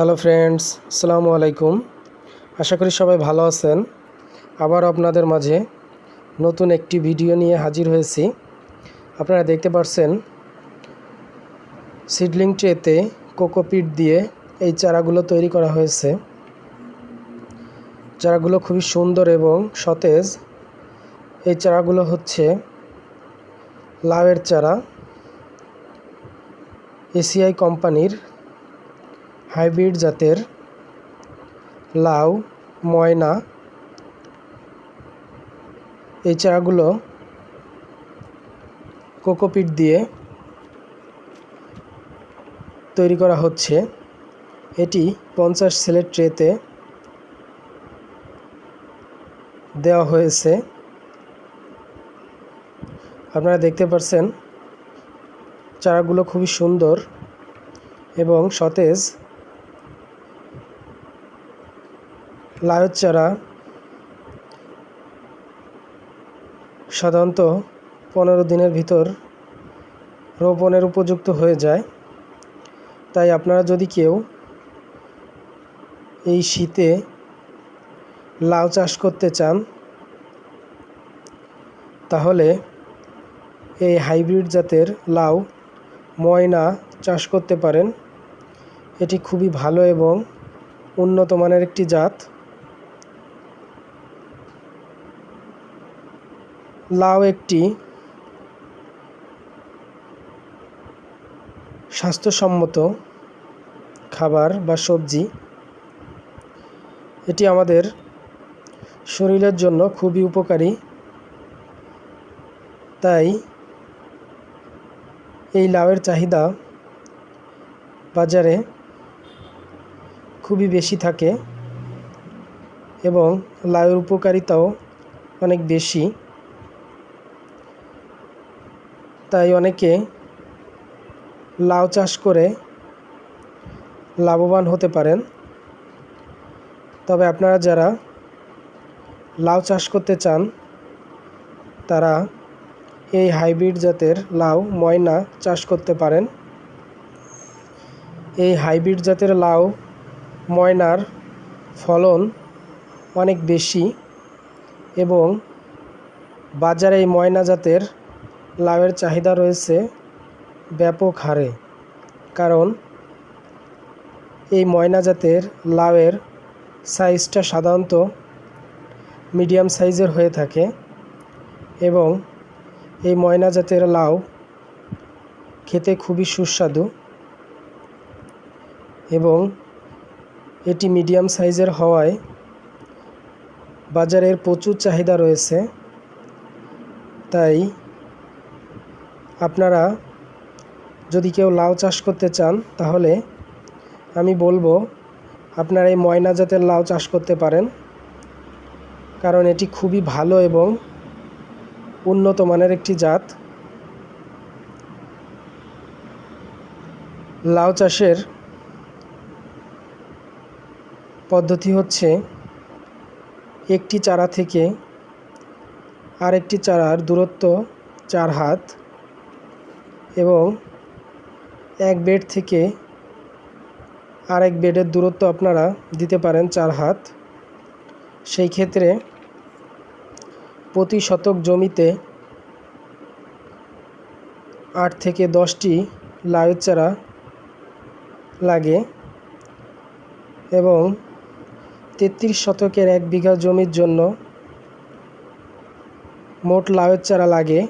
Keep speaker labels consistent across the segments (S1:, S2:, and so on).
S1: Hello friends, আসসালামু আলাইকুম। আশা করি সবাই ভালো আছেন। আবার আপনাদের মাঝে নতুন একটি ভিডিও নিয়ে হাজির হয়েছি। আপনারা দেখতে পাচ্ছেন সিডলিং ট্রেতে কোকোপিট দিয়ে এই চারাগুলো তৈরি করা হয়েছে। চারাগুলো খুবই সুন্দর এবং সতেজ। এই চারাগুলো হচ্ছে লাউয়ের চারা। এসিআই কোম্পানির হাইব্রিড জাতের লাউ, ময়না, এই চারাগুলো কোকোপিট দিয়ে তৈরি করা হচ্ছে। এটি পঞ্চাশ সেলের ট্রেতে দেওয়া হয়েছে। আপনারা দেখতে পাচ্ছেন চারাগুলো খুবই সুন্দর এবং সতেজ। লাউয়ের চারা সাধারণত পনেরো দিনের ভিতর রোপণের উপযুক্ত হয়ে যায়। তাই আপনারা যদি কেউ এই শীতে লাউ চাষ করতে চান, তাহলে এই হাইব্রিড জাতের লাউ ময়না চাষ করতে পারেন। এটি খুবই ভালো এবং উন্নত মানের একটি জাত। লাউ একটি স্বাস্থ্যসম্মত খাবার বা সবজি। এটি আমাদের শরীরের জন্য খুবই উপকারী। তাই এই লাউয়ের চাহিদা বাজারে খুবই বেশি থাকে এবং লাউয়ের উপকারিতাও অনেক বেশি। তাই অনেকে লাউ চাষ করে লাভবান হতে পারেন। তবে আপনারা যারা লাউ চাষ করতে চান, তারা এই হাইব্রিড জাতের লাউ, ময়না চাষ করতে পারেন। এই হাইব্রিড জাতের লাউ, ময়নার ফলন অনেক বেশি এবং বাজারে এই ময়না জাতের লাউয়ের চাহিদা রয়েছে ব্যাপক হারে। কারণ এই ময়না জাতের লাউয়ের সাইজটা সাধারণত মিডিয়াম সাইজের হয়ে থাকে এবং এই ময়না জাতের লাউ খেতে খুবই সুস্বাদু এবং এটি মিডিয়াম সাইজের হওয়ায় বাজারের প্রচুর চাহিদা রয়েছে। তাই আপনারা যদি কেউ লাউ চাষ করতে চান, তাহলে আমি বলব আপনারা এই ময়না জাতের লাউ চাষ করতে পারেন। কারণ এটি খুবই ভালো এবং উন্নত মানের একটি জাত। লাউ চাষের পদ্ধতি হচ্ছে একটি চারা থেকে আরেকটি চারার দূরত্ব চার হাত এবং এক বেড থেকে আরেক বেডের দূরত্ব আপনারা দিতে পারেন চার হাত। সেই ক্ষেত্রে প্রতি শতক জমিতে আট থেকে দশটি লাউয়ের চারা লাগে এবং তেত্রিশ শতকের এক বিঘা জমির জন্য মোট লাউয়ের চারা লাগে।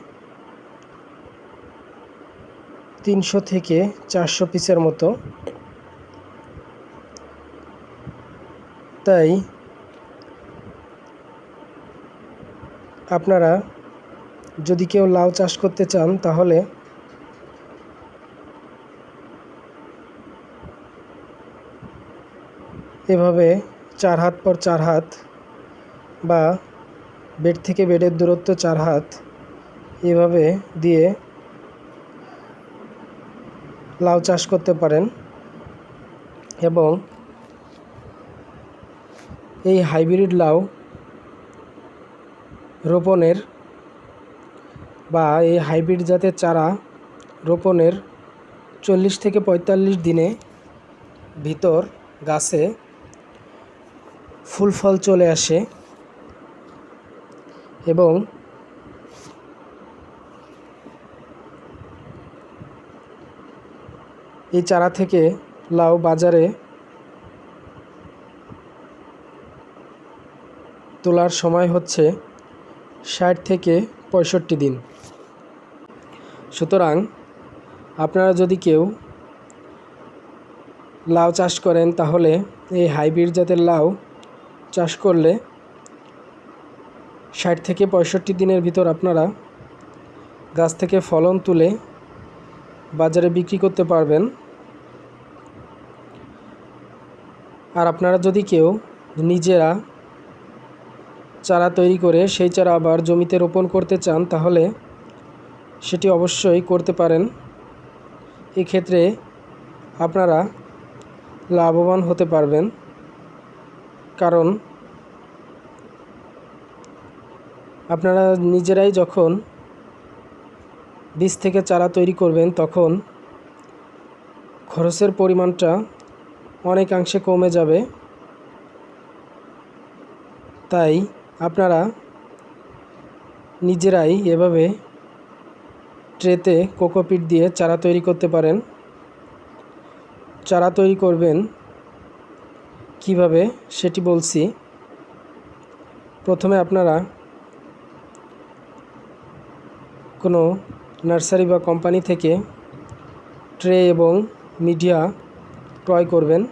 S1: তিনশো থেকে চারশো পিসের মতো। তাই আপনারা যদি কেউ লাউ চাষ করতে চান, তাহলে এভাবে চার হাত পর চার হাত বা বেড থেকে বেডের দূরত্ব চার হাত এভাবে দিয়ে লাউ চাষ করতে পারেন এবং এই হাইব্রিড লাউ রোপণের বা এই হাইব্রিড জাতের চারা রোপণের চল্লিশ থেকে পঁয়তাল্লিশ দিনে ভিতর গাছে ফুল ফল চলে আসে এবং এই চারা থেকে লাউ বাজারে তোলার সময় হচ্ছে ষাট থেকে পঁয়ষট্টি দিন। সুতরাং আপনারা যদি কেউ লাউ চাষ করেন, তাহলে এই হাইব্রিড জাতের লাউ চাষ করলে ষাট থেকে পঁয়ষট্টি দিনের ভিতর আপনারা গাছ থেকে ফলন তুলে বাজারে বিক্রি করতে পারবেন। আর আপনারা যদি কেউ নিজেরা চারা তৈরি করে সেই চারা আবার জমিতে রোপণ করতে চান, তাহলে সেটি অবশ্যই করতে পারেন। এক্ষেত্রে আপনারা লাভবান হতে পারবেন। কারণ আপনারা নিজেরাই যখন বীজ থেকে চারা তৈরি করবেন, তখন খরচের পরিমাণটা অনেকাংশে কমে যাবে। তাই আপনারা নিজেরাই এভাবে ট্রেতে কোকোপিট দিয়ে চারা তৈরি করতে পারেন। চারা তৈরি করবেন কীভাবে সেটি বলছি। প্রথমে আপনারা কোনো নার্সারি বা কোম্পানি থেকে ট্রে এবং মিডিয়া ক্রয় করবেন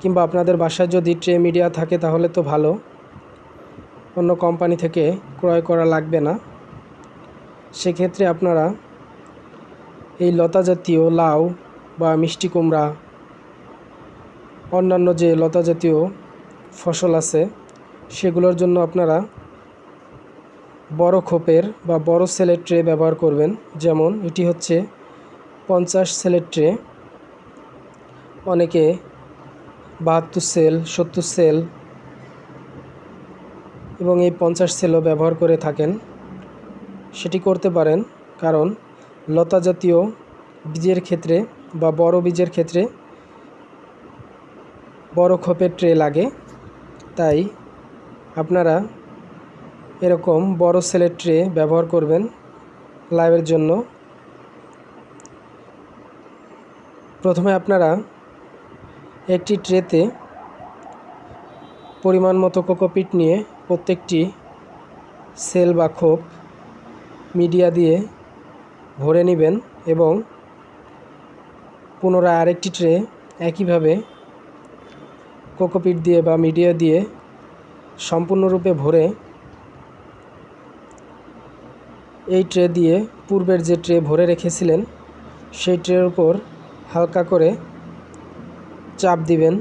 S1: কিংবা আপনাদের বাসায় যদি ট্রে মিডিয়া থাকে তাহলে তো ভালো। অন্য কোম্পানি থেকে ক্রয় করা লাগবে না। সেক্ষেত্রে আপনারা এই লতা জাতীয় লাউ বা মিষ্টি কুমড়া, অন্যান্য যে লতা জাতীয় ফসল আছে, সেগুলোর জন্য আপনারা বড় খোপের বা বড় সেলের ট্রে ব্যবহার করবেন। যেমন এটি হচ্ছে পঞ্চাশ সেলের ট্রে। অনেকে বাহাত্তর সেল, সত্তর সেল এবং এই পঞ্চাশ সেলও ব্যবহার করে থাকেন। সেটি করতে পারেন কারণ লতা জাতীয় বীজের ক্ষেত্রে বা বড় বীজের ক্ষেত্রে বড় খোপের ট্রে লাগে। তাই আপনারা এরকম বড় সেলের ট্রে ব্যবহার করবেন লাইভের জন্য। প্রথমে আপনারা একটি ট্রেতে পরিমাণ মতো কোকোপিট নিয়ে প্রত্যেকটি সেল বা খোপ মিডিয়া দিয়ে ভরে নেবেন এবং পুনরায় আরেকটি ট্রে একইভাবে কোকোপিট দিয়ে বা মিডিয়া দিয়ে সম্পূর্ণরূপে ভরে এই ট্রে দিয়ে পূর্বের যে ট্রে ভরে রেখেছিলেন, সেই ট্রের উপর হালকা করে চাপ দিবেন।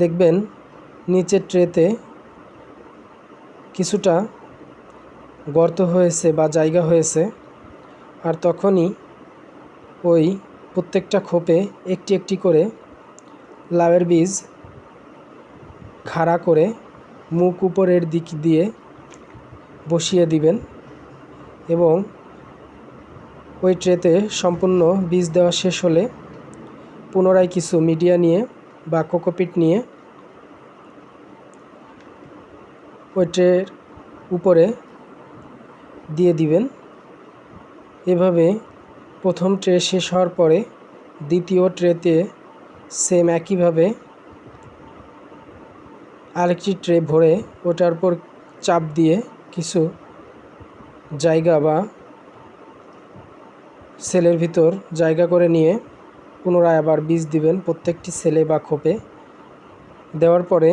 S1: দেখবেন নিচের ট্রেতে কিছুটা গর্ত হয়েছে বা জায়গা হয়েছে, আর তখনই ওই প্রত্যেকটা খোপে একটি একটি করে লাউয়ের বীজ খাড়া করে মুখ উপরের দিক দিয়ে বসিয়ে দিবেন এবং ওই ট্রেতে সম্পূর্ণ বীজ দেওয়া শেষ হলে পুনরায় কিছু মিডিয়া নিয়ে বা কোকোপিট নিয়ে ওই ট্রের উপরে দিয়ে দিবেন। এভাবে প্রথম ট্রে শেষ হওয়ার পরে দ্বিতীয় ট্রেতে সেম একইভাবে আরেকটি ট্রে ভরে ওটার উপর চাপ দিয়ে কিছু জায়গা বা সেলের ভিতর জায়গা করে নিয়ে পুনরায় আবার বীজ দিবেন প্রত্যেকটি সেলে বা খোপে। দেওয়ার পরে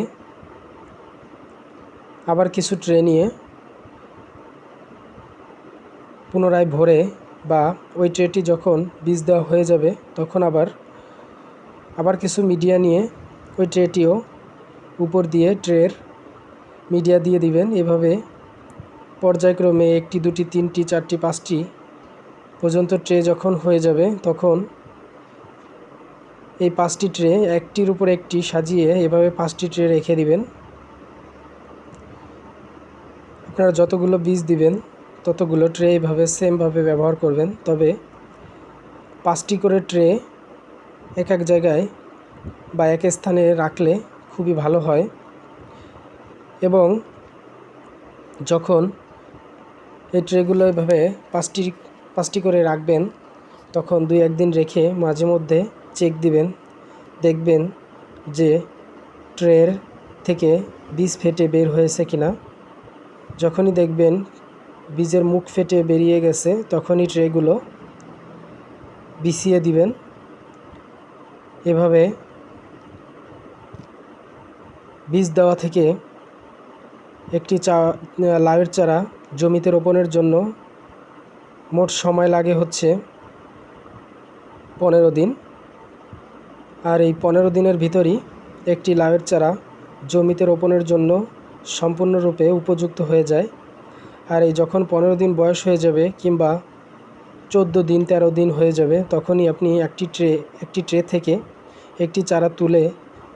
S1: আবার কিছু ট্রে নিয়ে পুনরায় ভরে বা ওই ট্রেটি যখন বীজ দেওয়া হয়ে যাবে তখন আবার আবার কিছু মিডিয়া নিয়ে ওই ট্রেটিও উপর দিয়ে ট্রের মিডিয়া দিয়ে দিবেন। এভাবে পর্যায়ক্রমে একটি, দুটি, তিনটি, চারটি, পাঁচটি পর্যন্ত ট্রে যখন হয়ে যাবে, তখন এই পাঁচটি ট্রে একটির উপর একটি সাজিয়ে এভাবে পাঁচটি ট্রে রেখে দিবেন। আপনারা যতগুলো বীজ দিবেন, ততগুলো ট্রে এইভাবে সেমভাবে ব্যবহার করবেন। তবে পাঁচটি করে ট্রে এক এক জায়গায় বা এক স্থানে রাখলে খুবই ভালো হয়। এবং যখন এই ট্রেগুলো এভাবে পাঁচটি পাঁচটি করে রাখবেন, তখন দুই একদিন রেখে মাঝে মধ্যে চেক দিবেন। দেখবেন যে ট্রের থেকে বীজ ফেটে বের হয়েছে কিনা। যখনই দেখবেন বীজের মুখ ফেটে বেরিয়ে গেছে, তখনই ট্রেগুলো বিছিয়ে দিবেন। এভাবে বীজ দেওয়া থেকে একটি চা লাউয়ের চারা জমিতে রোপণের জন্য মোট সময় লাগে হচ্ছে পনেরো দিন। আর এই পনেরো দিনের ভিতরই একটি লাউয়ের চারা জমিতে রোপণের জন্য সম্পূর্ণরূপে উপযুক্ত হয়ে যায়। আর এই যখন পনেরো দিন বয়স হয়ে যাবে কিংবা চোদ্দ দিন, তেরো দিন হয়ে যাবে, তখনই আপনি একটি ট্রে একটি ট্রে থেকে একটি চারা তুলে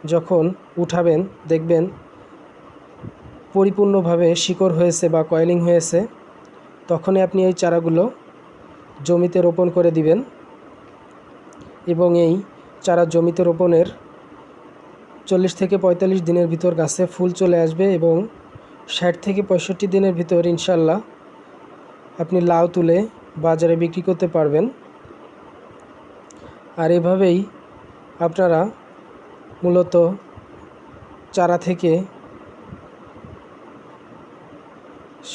S1: যখন উঠাবেন, দেখবেন পরিপূর্ণভাবে শিকড় হয়েছে বা কয়েলিং হয়েছে, তখনই আপনি এই চারাগুলো জমিতে রোপণ করে দিবেন এবং এই চারা জমিতে রোপণের চল্লিশ থেকে পঁয়তাল্লিশ দিনের ভিতর গাছে ফুল চলে আসবে এবং ষাট থেকে পঁয়ষট্টি দিনের ভিতর ইনশাল্লাহ আপনি লাউ তুলে বাজারে বিক্রি করতে পারবেন। আর এভাবেই আপনারা মূলত চারা থেকে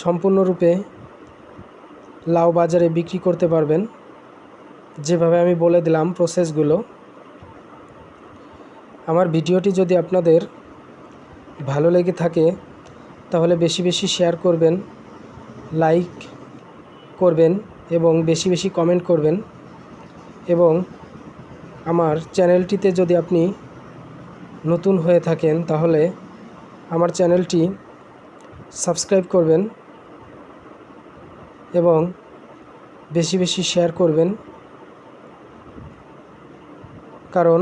S1: সম্পূর্ণরূপে লাউ বাজারে বিক্রি করতে পারবেন। যেভাবে আমি বলে দিলাম প্রসেসগুলো আমার ভিডিওটি যদি আপনাদের ভালো লেগে থাকে, তাহলে বেশি বেশি শেয়ার করবেন লাইক করবেন এবং বেশি বেশি কমেন্ট করবেন এবং আমার চ্যানেলটিতে যদি আপনি নতুন হয়ে থাকেন, তাহলে আমার চ্যানেলটি সাবস্ক্রাইব করবেন। এবং বেশি বেশি শেয়ার করবেন। কারণ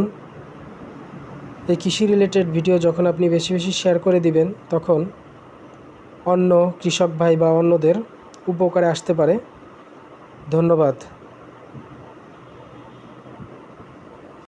S1: এই কৃষি রিলেটেড ভিডিও যখন আপনি বেশি বেশি শেয়ার করে দিবেন, তখন অন্য কৃষক ভাই বা অন্যদের উপকারে আসতে পারে। ধন্যবাদ।